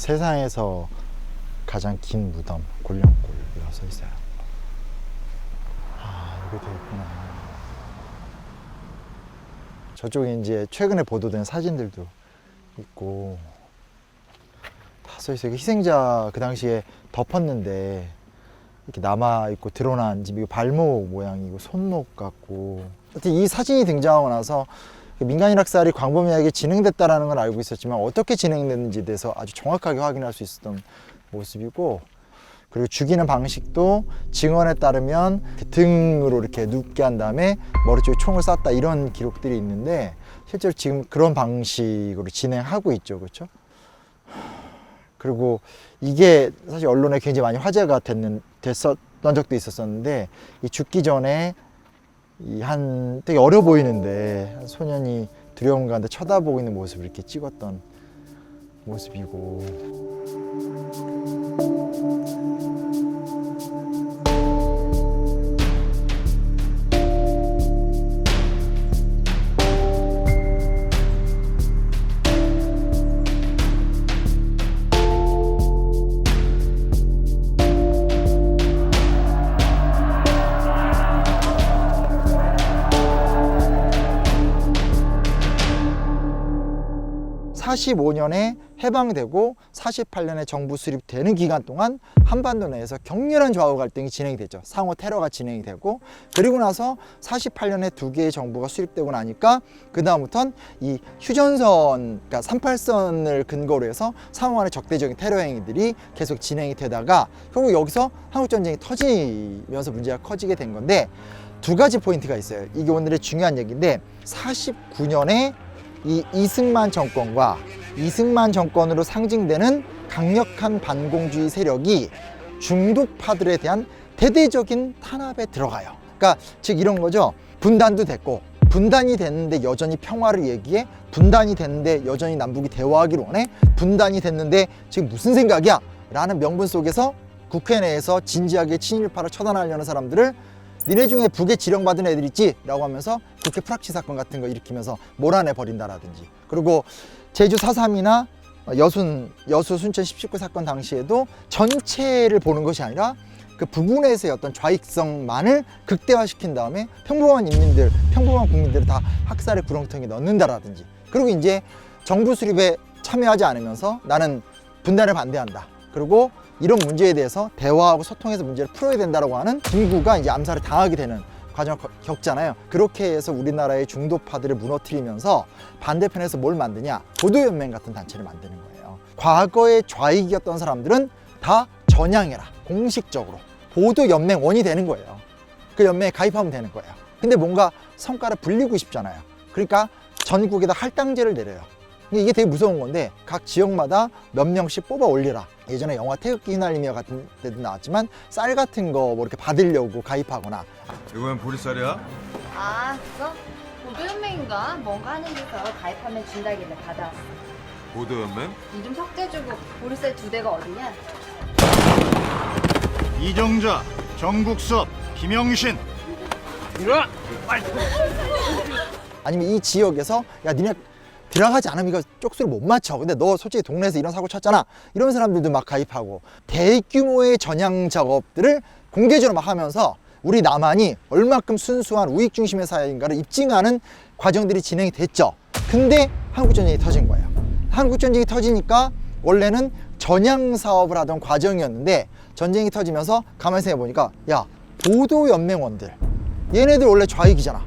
세상에서 가장 긴 무덤 골령골이라고 써 있어요. 아 이게 되겠구나. 저쪽에 이제 최근에 보도된 사진들도 있고 다 써 있어요. 희생자 그 당시에 덮었는데 이렇게 남아 있고 드러난 지금 이거 발목 모양이고 손목 같고 하여튼 이 사진이 등장하고 나서 그 민간인 학살이 광범위하게 진행됐다라는 걸 알고 있었지만 어떻게 진행됐는지에 대해서 아주 정확하게 확인할 수 있었던 모습이고 그리고 죽이는 방식도 증언에 따르면 그 등으로 이렇게 눕게 한 다음에 머리 쪽에 총을 쐈다 이런 기록들이 있는데 실제로 지금 그런 방식으로 진행하고 있죠 그렇죠? 그리고 이게 사실 언론에 굉장히 많이 화제가 됐는, 됐었던 적도 있었었는데 이 죽기 전에 이 한 되게 어려 보이는데 한 소년이 두려움 가운데 쳐다보고 있는 모습을 이렇게 찍었던 모습이고 사십오 년에 해방되고 48년에 정부 수립되는 기간 동안 한반도 내에서 격렬한 좌우 갈등이 진행이 되죠. 상호 테러가 진행이 되고 그리고 나서 48년에 두 개의 정부가 수립되고 나니까 그 다음부터는 이 휴전선, 그러니까 38선을 근거로 해서 상호 간의 적대적인 테러 행위들이 계속 진행이 되다가 결국 여기서 한국 전쟁이 터지면서 문제가 커지게 된 건데 두 가지 포인트가 있어요. 이게 오늘의 중요한 얘기인데 49년에 이 이승만 정권과 이승만 정권으로 상징되는 강력한 반공주의 세력이 중도파들에 대한 대대적인 탄압에 들어가요. 그러니까 즉 이런 거죠. 분단도 됐고 분단이 됐는데 여전히 평화를 얘기해 분단이 됐는데 여전히 남북이 대화하기를 원해 분단이 됐는데 지금 무슨 생각이야? 라는 명분 속에서 국회 내에서 진지하게 친일파를 처단하려는 사람들을 니네 중에 북에 지령받은 애들 있지? 라고 하면서 국회 프락치 사건 같은 거 일으키면서 몰아내 버린다라든지 그리고 제주 4.3이나 여순, 여수 순천 10.19 사건 당시에도 전체를 보는 것이 아니라 그 부분에서의 어떤 좌익성만을 극대화시킨 다음에 평범한 인민들, 평범한 국민들을 다 학살의 구렁텅이에 넣는다라든지 그리고 이제 정부 수립에 참여하지 않으면서 나는 분단을 반대한다. 그리고 이런 문제에 대해서 대화하고 소통해서 문제를 풀어야 된다라고 하는 중구가 이제 암살을 당하게 되는 과정을 거- 겪잖아요. 그렇게 해서 우리나라의 중도파들을 무너뜨리면서 반대편에서 뭘 만드냐? 보도연맹 같은 단체를 만드는 거예요. 과거의 좌익이었던 사람들은 다 전향해라. 공식적으로. 보도연맹원이 되는 거예요. 그 연맹에 가입하면 되는 거예요. 근데 뭔가 성과를 불리고 싶잖아요. 그러니까 전국에다 할당제를 내려요. 이게 되게 무서운 건데 각 지역마다 몇 명씩 뽑아 올리라. 예전에 영화 태극기 휘날리며 같은 데도 나왔지만 쌀 같은 거 뭐 이렇게 받으려고 가입하거나 이거는 보리쌀이야? 아, 그거? 보도연맹인가? 뭔가 하는 데서 가입하면 준다길래 받아왔어. 보도연맹? 이름 석재주고 보리쌀 두 대가 어디냐? 이정자, 정국섭, 김영신 아니면 이 지역에서 야 니네 들어가지 않으면 이거 쪽수를 못 맞춰. 근데 너 솔직히 동네에서 이런 사고 쳤잖아. 이런 사람들도 막 가입하고 대규모의 전향 작업들을 공개적으로 막 하면서 우리 남한이 얼마큼 순수한 우익 중심의 사회인가를 입증하는 과정들이 진행이 됐죠. 근데 한국전쟁이 터진 거예요. 한국전쟁이 터지니까 원래는 전향 사업을 하던 과정이었는데 전쟁이 터지면서 가만히 생각해 보니까 야 보도 연맹원들. 얘네들 원래 좌익이잖아.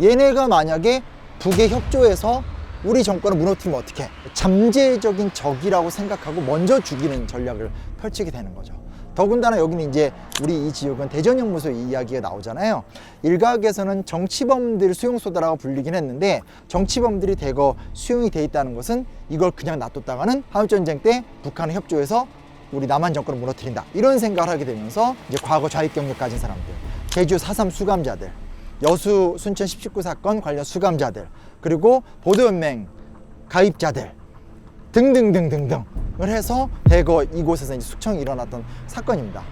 얘네가 만약에 북에 협조해서 우리 정권을 무너뜨리면 어떡해? 잠재적인 적이라고 생각하고 먼저 죽이는 전략을 펼치게 되는 거죠. 더군다나 여기는 이제 우리 이 지역은 대전형무소 이야기가 나오잖아요. 일각에서는 정치범들 수용소다라고 불리긴 했는데 정치범들이 대거 수용이 돼 있다는 것은 이걸 그냥 놔뒀다가는 한국전쟁 때 북한에 협조해서 우리 남한 정권을 무너뜨린다 이런 생각을 하게 되면서 이제 과거 좌익 경력 가진 사람들 제주 4.3 수감자들 여수 순천 10.19 사건 관련 수감자들 그리고 보드연맹 가입자들 등등등등등을 해서 대거 이곳에서 이제 숙청이 일어났던 사건입니다.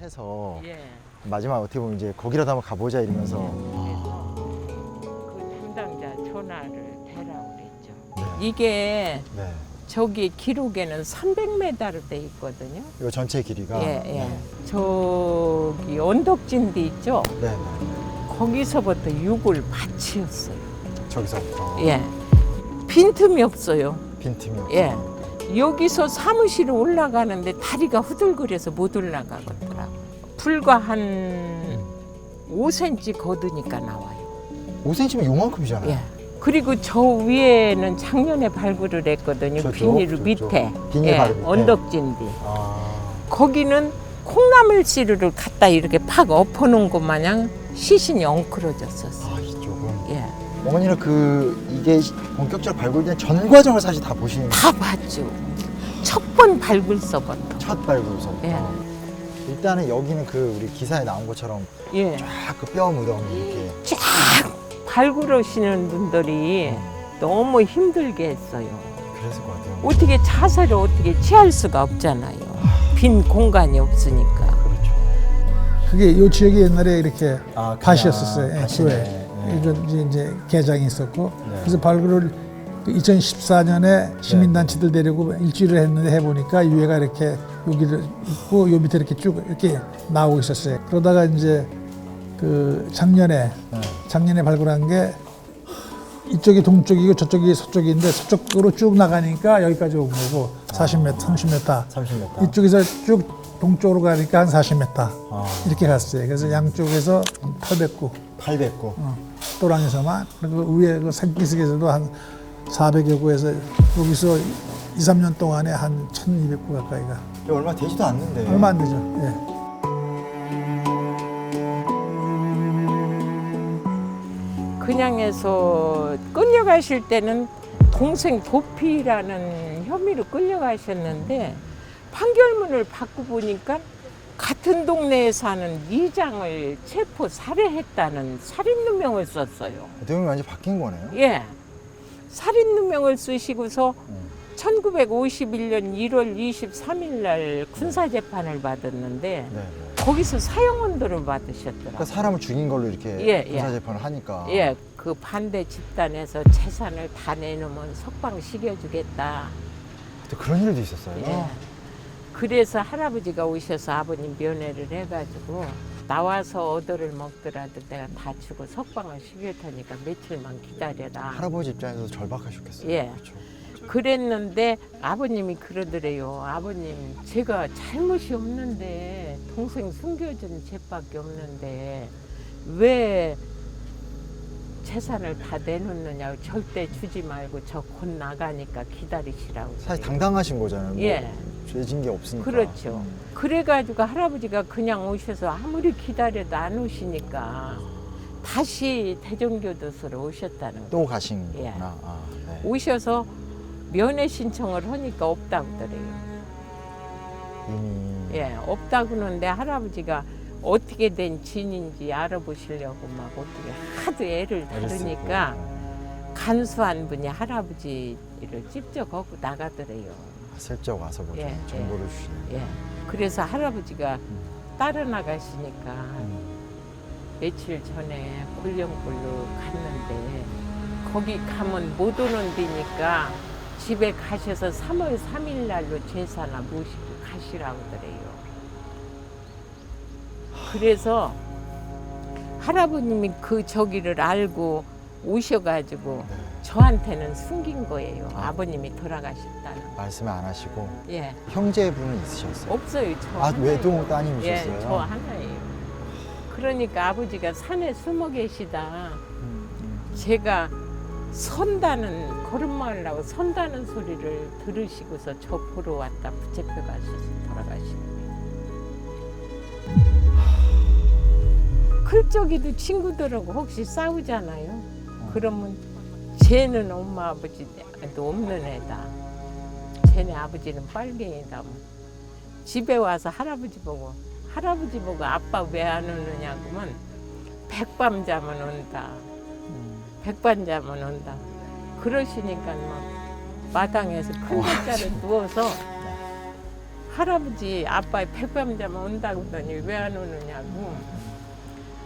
해서 예. 마지막 어떻게 보면 이제 거기라도 한번 가보자 이러면서 이게 네. 저기 기록에는 300m로 돼 있거든요. 이 전체 길이가 예, 예. 저기 언덕진 데 있죠. 네, 네. 거기서부터 6을 밭이었어요. 저기서부터 예. 빈틈이 없어요. 빈틈이 없어요. 예. 여기서 사무실에 올라가는데 다리가 후들거려서 못 올라가겠더라. 불과 한 5cm 거드니까 나와요. 5cm면 요만큼이잖아요. 예. 그리고 저 위에는 작년에 발굴을 했거든요. 저쪽, 비닐 저쪽. 밑에. 비닐 예, 밑에. 언덕진디. 아, 거기는 콩나물 씨루를 갖다 이렇게 팍 엎어놓은 것 마냥 시신이 엉클어졌었어. 아 이쪽은 예. 어머니는 그 이게 본격적으로 발굴된 전 과정을 사실 다 보시는 다 봤죠. 첫 번 발굴서부터. 첫 발굴서부터. 예. 일단은 여기는 그 우리 기사에 나온 것처럼 예. 쫙 그 뼈 무덤이 이렇게 쫙 발굴하시는 분들이 너무 힘들게 했어요. 그랬을 것 같아요. 어떻게 자세를 어떻게 취할 수가 없잖아요. 빈 공간이 없으니까. 그렇죠. 그게 이 지역이 옛날에 이렇게 아, 그냥 밭이었었어요. 예, 밭이네. 교회. 네. 이거 이제, 이제 개장이 있었고 네. 그래서 발굴을 2014년에 시민단체들 데리고 일주일을 했는데 해보니까 유해가 이렇게 여기를 있고 요 밑에 이렇게 쭉 이렇게 나오고 있었어요. 그러다가 이제 그 작년에 네. 작년에 발굴한 게 이쪽이 동쪽이고 저쪽이 서쪽인데 서쪽으로 쭉 나가니까 여기까지 온 거고 40m, 30m 30m. 이쪽에서 쭉 동쪽으로 가니까 한 40m 아, 이렇게 갔어요. 그래서 양쪽에서 809 809. 어, 또랑에서만 그리고 위에 그 산기슭에서도 한 400여 구에서 여기서 2, 3년 동안에 한 1200구 가까이가 얼마 되지도 않는데. 얼마 안 되죠. 예. 그냥에서 끌려가실 때는 동생 도피라는 혐의로 끌려가셨는데 판결문을 받고 보니까 같은 동네에 사는 이장을 체포 살해했다는 살인 누명을 썼어요. 내용이 완전 바뀐 거네요. 예. 살인 누명을 쓰시고서 음. 1951년 1월 23일 날 군사 재판을 받았는데 네, 네. 거기서 사형 언도를 받으셨더라고요. 그러니까 사람을 죽인 걸로 이렇게 예, 예. 재판을 하니까. 예, 그 반대 집단에서 재산을 다 내놓으면 석방 시켜주겠다. 그때 그런 일도 있었어요. 예. 그래서 할아버지가 오셔서 아버님 면회를 해가지고 나와서 얻어를 먹더라도 내가 다 주고 석방을 시킬 테니까 며칠만 기다려라. 할아버지 입장에서 절박하셨겠어요. 예. 그렇죠. 그랬는데 아버님이 그러더래요. 아버님, 제가 잘못이 없는데 동생 숨겨준 죄밖에 없는데 왜 재산을 다 내놓느냐고 절대 주지 말고 저 곧 나가니까 기다리시라고. 사실 그래요. 당당하신 거잖아요. 뭐 예. 죄진 게 없으니까. 그렇죠. 음. 그래가지고 할아버지가 그냥 오셔서 아무리 기다려도 안 오시니까 다시 대전교도소로 오셨다는 거예요. 또 가신 예. 거구나. 아, 네. 오셔서 면회 신청을 하니까 없다고 그래요. 이미 예, 없다고 그러는데 할아버지가 어떻게 된 진인지 알아보시려고 막 어떻게 하도 애를. 다루니까 네. 간수한 분이 할아버지를 직접 갖고 나가더래요. 슬쩍 와서 뭐 예, 정보를 주시는. 예. 그래서 할아버지가 따라 나가시니까 음. 며칠 전에 굴령굴로 갔는데 거기 가면 못 오는 데니까 집에 가셔서 3월 3일 날로 제사나 모시고 가시라고 그래요. 그래서 할아버님이 그 저기를 알고 오셔가지고 네. 저한테는 숨긴 거예요. 아. 아. 버님이 돌아가셨다는. 말씀을 안 하시고 예, 형제분은 있으셨어요. 없어요. 저 아 하나예요. 외동 따님이셨어요. 예, 저 하나예요. 그러니까 아버지가 산에 숨어 계시다. 음, 음. 제가 선다는 걸음마을라고 선다는 소리를 들으시고서 저 보러 왔다 붙잡혀 가셔서 돌아가시는 거예요. 클적이도 친구들하고 혹시 싸우잖아요. 그러면 쟤는 엄마 아버지도 없는 애다. 쟤네 아버지는 빨갱이다. 뭐. 집에 와서 할아버지 보고 할아버지 보고 아빠 왜 안 오느냐고면 백밤 자면 온다. 백반 자면 온다. 그러시니까 막 마당에서 큰 돗자를 누워서 할아버지 아빠 백밤자만 온다고 하더니 왜 안 오느냐고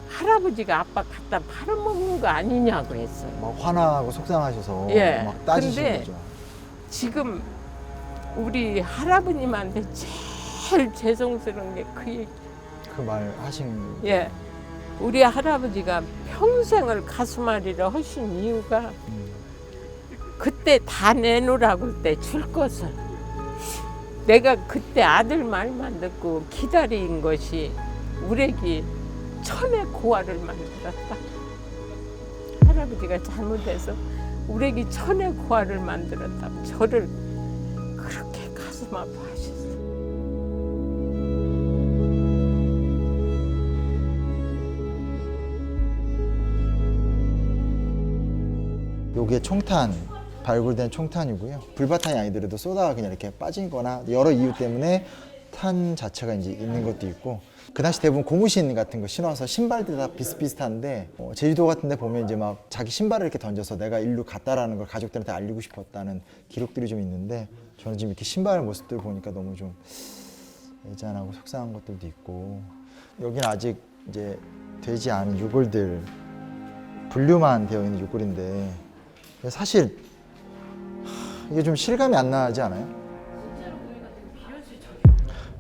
할아버지가 아빠 갖다 팔아먹은 거 아니냐고 했어요. 막 화나고 속상하셔서 예. 막 따지신 근데 거죠. 지금 우리 할아버님한테 제일 죄송스러운 게 그 얘기. 그 말 하신 예. 우리 할아버지가 평생을 가슴앓이를 하신 이유가 음. 그때 다 내놓으라고 할 때 줄 것을 내가 그때 아들 말만 듣고 기다린 것이 우리에게 천의 고아를 만들었다. 할아버지가 잘못해서 우리에게 천의 고아를 만들었다. 저를 그렇게 가슴 아파하셨어 요. 요게 총탄 발굴된 총탄이고요. 불바탄이 아니더라도 쏘다가 그냥 이렇게 빠진거나 여러 이유 때문에 탄 자체가 이제 있는 것도 있고 그 당시 대부분 고무신 같은 거 신어서 신발들 다 비슷비슷한데 어, 제주도 같은 데 보면 이제 막 자기 신발을 이렇게 던져서 내가 일로 갔다라는 걸 가족들한테 알리고 싶었다는 기록들이 좀 있는데 저는 지금 이렇게 신발 모습들 보니까 너무 좀 애잔하고 속상한 것들도 있고 여기는 아직 이제 되지 않은 유골들 분류만 되어 있는 유골인데 사실 하, 이게 좀 실감이 안 나지 않아요?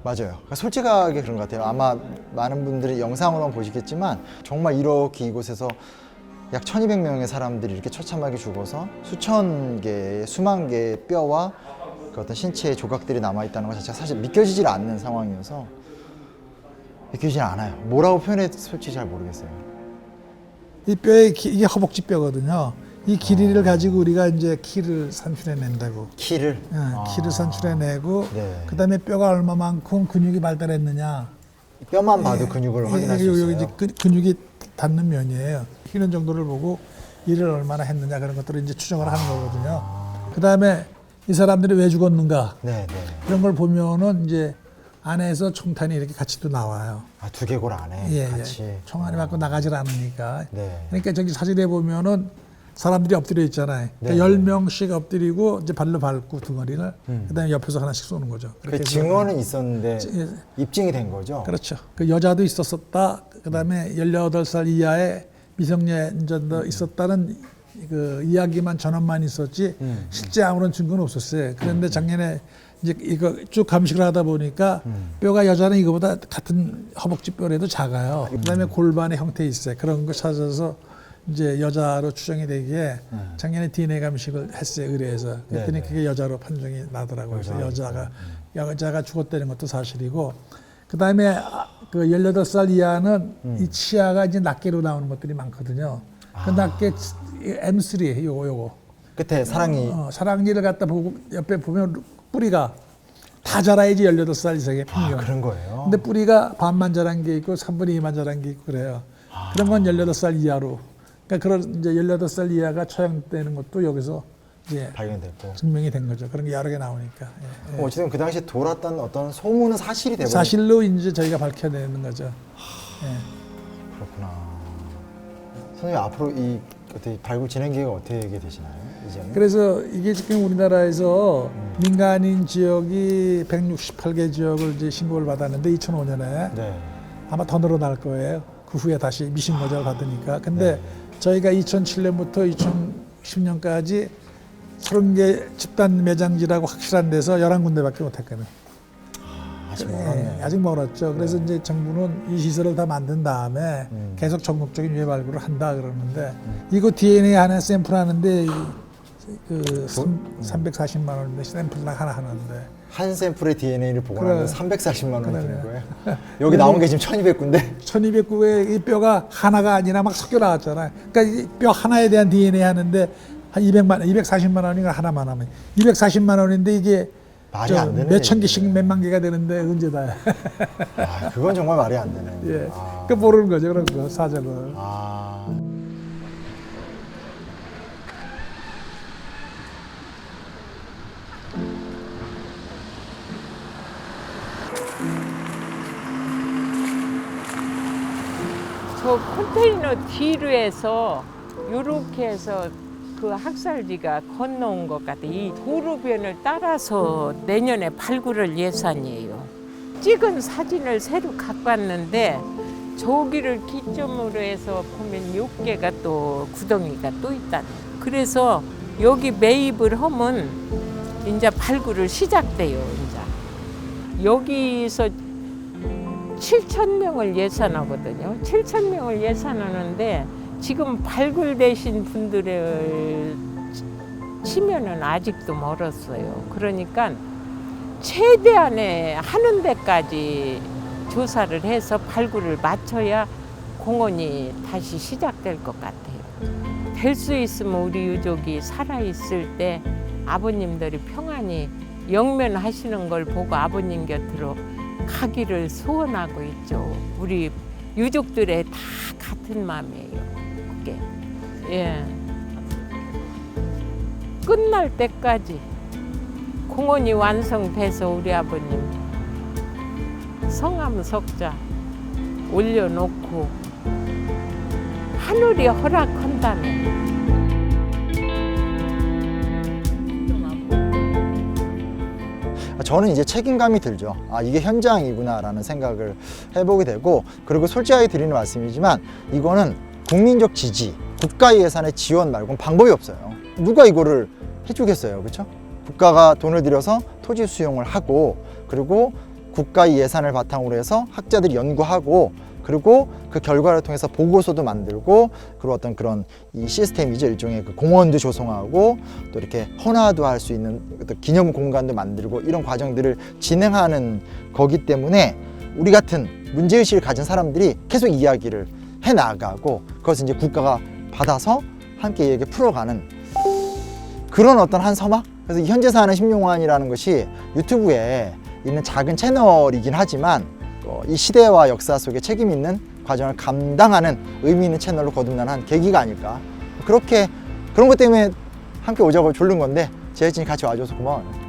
맞아요. 그러니까 솔직하게 그런 것 같아요. 아마 많은 분들이 영상으로만 보시겠지만 정말 이렇게 이곳에서 약 1200명의 사람들이 이렇게 처참하게 죽어서 수천 개의 수만 개의 뼈와 그 어떤 신체의 조각들이 남아있다는 것 자체가 사실 믿겨지질 않는 상황이어서 믿기지 않아요. 뭐라고 표현해야 솔직히 잘 모르겠어요. 이 기- 이게 허벅지 뼈거든요. 이 길이를 가지고 우리가 이제 키를 산출해낸다고. 키를 예, 아. 키를 산출해내고 네. 그다음에 뼈가 얼마만큼 근육이 발달했느냐. 뼈만 봐도 근육을 예, 확인할 수 여기 있어요. 이제 근- 근육이 닿는 면이에요. 키는 정도를 보고 일을 얼마나 했느냐 그런 것들을 이제 추정을 하는 거거든요. 그다음에 이 사람들이 왜 죽었는가 네, 네. 이런 걸 보면은 이제 안에서 총탄이 이렇게 같이 또 나와요. 아, 두개골 안에 예, 같이. 예. 총알이 맞고 나가질 않으니까. 네. 그러니까 저기 사진에 보면은 사람들이 엎드려 있잖아요. 네, 그러니까 네. 열 명씩 엎드리고 이제 발로 밟고 둥어리를 그다음에 옆에서 하나씩 쏘는 거죠. 그 증언은 있었는데 예. 입증이 된 거죠. 그렇죠. 그 여자도 있었었다. 그다음에 18살 이하의 미성년자도 있었다는 그 이야기만 전원만 있었지 음. 실제 아무런 증거는 없었어요. 그런데 작년에 이제 이거 쭉 감식을 하다 보니까 뼈가 여자는 이거보다 같은 허벅지 뼈라도 작아요. 그다음에 골반의 형태 있어요. 그런 거 찾아서 이제 여자로 추정이 되기에 작년에 DNA 감식을 했어요 의뢰에서. 그랬더니 네, 네. 그게 여자로 판정이 나더라고요. 그래서. 여자가 여자가 죽었다는 것도 사실이고 그다음에 아, 그 18살 이하는 음. 이 치아가 이제 낱개로 나오는 것들이 많거든요. 그 아. 낱개 M3 요거 요거. 끝에 사랑이 어, 사랑니를 갖다 보고 옆에 보면 뿌리가 다 자라야지 18살 이상의 아, 평균. 그런 거예요. 근데 뿌리가 반만 자란 게 있고 3분의 2만 자란 게 있고 그래요. 그런 건 18살 이하로. 그러니까 그런 이제 18살 이하가 처형되는 것도 여기서 이제 발견됐고. 증명이 된 거죠. 그런 게 여러 개 나오니까. 예. 그럼 어쨌든 그 당시에 돌았던 어떤 소문은 사실이 되고 사실로 이제 저희가 밝혀내는 거죠. 예. 그렇구나. 선생님 앞으로 이 어떻게 발굴 진행 계획 어떻게 되시나요? 이제는? 그래서 이게 지금 우리나라에서 민간인 지역이 168개 지역을 이제 신고를 받았는데 2005년에 네. 아마 더 늘어날 거예요. 그 후에 다시 미신 거절 받으니까. 근데 네. 저희가 2007년부터 2010년까지 30개 집단 매장지라고 확실한 데서 11군데밖에 못했거든요. 아직 예, 멀었네. 아직 멀었죠. 그래서 이제 정부는 이 시설을 다 만든 다음에 음. 계속 전국적인 유해 발굴을 한다 그러는데 이거 DNA 하나 샘플 하는데 이- 그 뭐? 340만 원인데 샘플 하나 하는데 한 샘플의 DNA를 복원하면 그래. 340만 원이. 드는 거예요. 여기 나온 게 지금 1200군데. 1209의 이 뼈가 하나가 아니라 막 섞여 나왔잖아요. 그러니까 이 뼈 하나에 대한 DNA 하는데 한 200만, 240만 원인가 하나만 하면 240만 원인데 이게 말이 안 되네, 몇천. 개씩 몇만 개가 되는데 언제 다요? 아, 그건 정말 말이 안 되네. 예, 아. 그 모르는 거죠 그런 거 사정을. 아. 저 컨테이너 뒤로 해서 요렇게 해서 그 학살지가 건너온 것 같아. 이 도로변을 따라서 내년에 발굴할 예산이에요. 찍은 사진을 새로 갖고 왔는데 저기를 기점으로 해서 보면 몇 개가 또 구덩이가 또 있다. 그래서 여기 매입을 하면 이제 발굴을 시작돼요. 이제 여기서 7천 명을 예산하거든요. 7천 명을 예산하는데 지금 발굴되신 분들을 치면은 아직도 멀었어요. 그러니까 최대한의 하는 데까지 조사를 해서 발굴을 마쳐야 공원이 다시 시작될 것 같아요. 될 수 있으면 우리 유족이 살아 있을 때 아버님들이 평안히 영면하시는 걸 보고 아버님 곁으로 가기를 소원하고 있죠. 우리 유족들의 다 같은 마음이에요. 그게 예. 끝날 때까지 공원이 완성돼서 우리 아버님 성함 석자 올려놓고 하늘이 허락한다면 저는 이제 책임감이 들죠. 아, 이게 현장이구나라는 생각을 해보게 되고, 그리고 솔직하게 드리는 말씀이지만, 이거는 국민적 지지, 국가 예산의 지원 말고는 방법이 없어요. 누가 이거를 해주겠어요. 그렇죠? 국가가 돈을 들여서 토지 수용을 하고, 그리고 국가 예산을 바탕으로 해서 학자들이 연구하고, 그리고 그 결과를 통해서 보고서도 만들고 그리고 어떤 그런 이 시스템이죠. 일종의 그 공원도 조성하고 또 이렇게 헌화도 할 수 있는 어떤 기념 공간도 만들고 이런 과정들을 진행하는 거기 때문에 우리 같은 문제의식을 가진 사람들이 계속 이야기를 해 나가고 그것을 이제 국가가 받아서 함께 이렇게 풀어가는 그런 어떤 한 서막? 그래서 이 현재 사는 심용환이라는 것이 유튜브에 있는 작은 채널이긴 하지만 어, 이 시대와 역사 속에 책임 있는 과정을 감당하는 의미 있는 채널로 거듭나는 계기가 아닐까. 그렇게 그런 것 때문에 함께 오자고 졸른 건데 재혜진이 같이 와줘서 고마워요